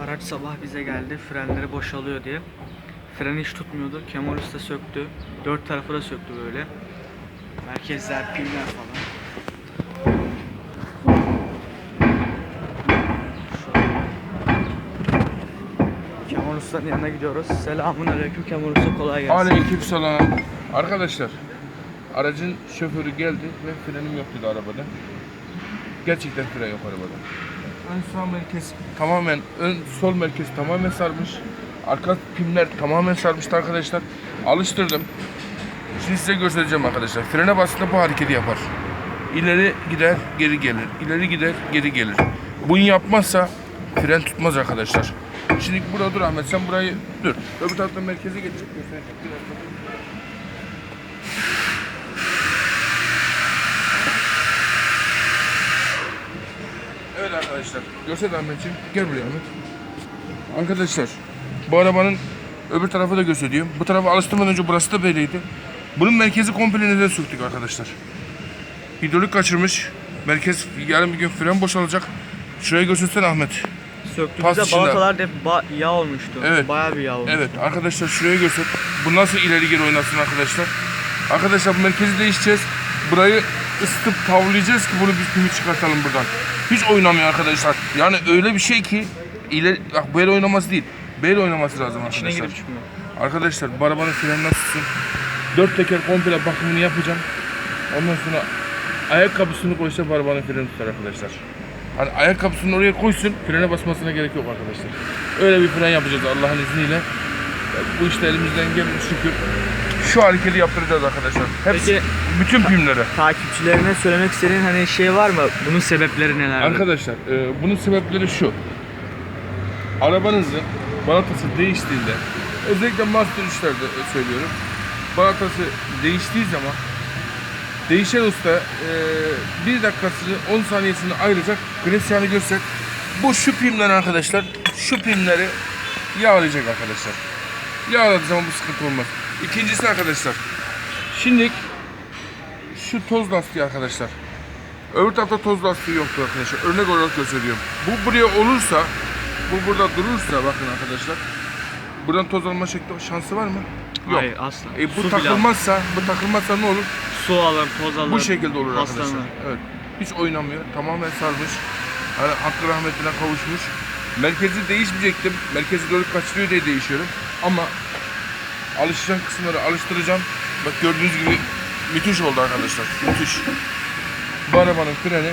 Araç sabah bize geldi. Frenleri boşalıyor diye. Fren hiç tutmuyordu. Kemal Usta söktü. Dört tarafı da söktü böyle. Merkezler, piller falan. Kemal yanına gidiyoruz. Selamun aleyküm Kemal Usta kolay gelsin. Aleykümselam. Arkadaşlar, aracın şoförü geldi ve frenim yok dedi arabada. Gerçekten fren yok arabada. Ön sağ merkez tamamen, ön sol merkez tamamen sarmış. Arka pimler tamamen sarmıştı arkadaşlar. Alıştırdım. Şimdi size göstereceğim arkadaşlar. Frene bastığında bu hareketi yapar. İleri gider, geri gelir. İleri gider, geri gelir. Bunu yapmazsa fren tutmaz arkadaşlar. Şimdi burada dur Ahmet sen burayı dur. Öbür taraftan merkeze geçecek göstereceğim. Evet arkadaşlar. Göster Ahmetciğim. Gel buraya Ahmet. Arkadaşlar bu arabanın öbür tarafı da gösteriyorum. Bu tarafa alıştırmadan önce burası da böyleydi. Bunun merkezi komple neden söktük arkadaşlar. Hidrolik kaçırmış. Merkez yarın bir gün fren boşalacak. Şuraya göstersene Ahmet. Söktü Pas bize içinde. balatalar hep ba- yağ olmuştu. Evet. Bayağı bir yağ olmuş. Evet arkadaşlar şuraya göster. Bu nasıl ileri geri oynasın arkadaşlar. Arkadaşlar bu merkezi değişeceğiz. Burayı ısıtıp tavlayacağız ki bunu biz pimi çıkartalım buradan. Hiç oynamıyor arkadaşlar. Yani öyle bir şey ki ileri, bak böyle oynaması değil. Böyle oynaması lazım İçine arkadaşlar. girip çıkmıyor. Arkadaşlar arabanın freni nasılsın? Dört teker komple bakımını yapacağım. Ondan sonra ayakkabısını koysa arabanın freni tutar arkadaşlar. Hani ayakkabısını oraya koysun, frene basmasına gerek yok arkadaşlar. Öyle bir fren yapacağız Allah'ın izniyle. Bu işte elimizden gelmiş şükür. Şu hareketi yaptıracağız arkadaşlar. Hepsi, Peki- bütün pimlere. Takipçilerine söylemek istediğin hani şey var mı? Bunun sebepleri neler? Arkadaşlar e, bunun sebepleri şu. Arabanızın balatası değiştiğinde özellikle Master 3'lerde e, söylüyorum. Balatası değiştiği zaman değişen usta e, bir dakikasını 10 saniyesini ayıracak Gresya'nı göster. Bu şu pimler arkadaşlar şu pimleri yağlayacak arkadaşlar. Yağladığı zaman bu sıkıntı olmaz. İkincisi arkadaşlar şimdi şu toz lastiği arkadaşlar. Öbür tarafta toz lastiği yoktu arkadaşlar. Örnek olarak gösteriyorum. Bu buraya olursa, bu burada durursa bakın arkadaşlar. Buradan toz alma şekli şansı var mı? Yok. Hayır asla. E, bu Su bile takılmazsa, bu takılmazsa ne olur? Su alır, toz alır. Bu şekilde olur paslanır. arkadaşlar. Evet. Hiç oynamıyor. Tamamen sarmış. Hani hakkı rahmetine kavuşmuş. Merkezi değişmeyecektim. Merkezi doğru kaçırıyor diye değişiyorum. Ama alışacağım kısımları alıştıracağım. Bak gördüğünüz gibi müthiş oldu arkadaşlar. Müthiş. Bu arabanın freni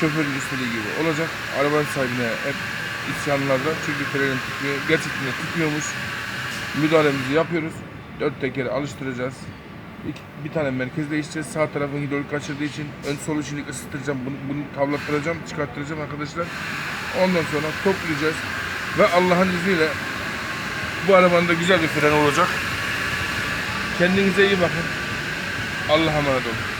şoförün istediği gibi olacak. Arabanın sahibine hep isyanlarda çünkü frenin tutmuyor. Gerçekten de tutmuyormuş. Müdahalemizi yapıyoruz. Dört tekeri alıştıracağız. İki, bir tane merkez değiştireceğiz. Sağ tarafın hidrolik kaçırdığı için ön solu şimdi ısıtacağım. Bunu, bunu tavlattıracağım, çıkarttıracağım arkadaşlar. Ondan sonra toplayacağız. Ve Allah'ın izniyle bu arabanın da güzel bir fren olacak. Kendinize iyi bakın. Allah'a emanet olun.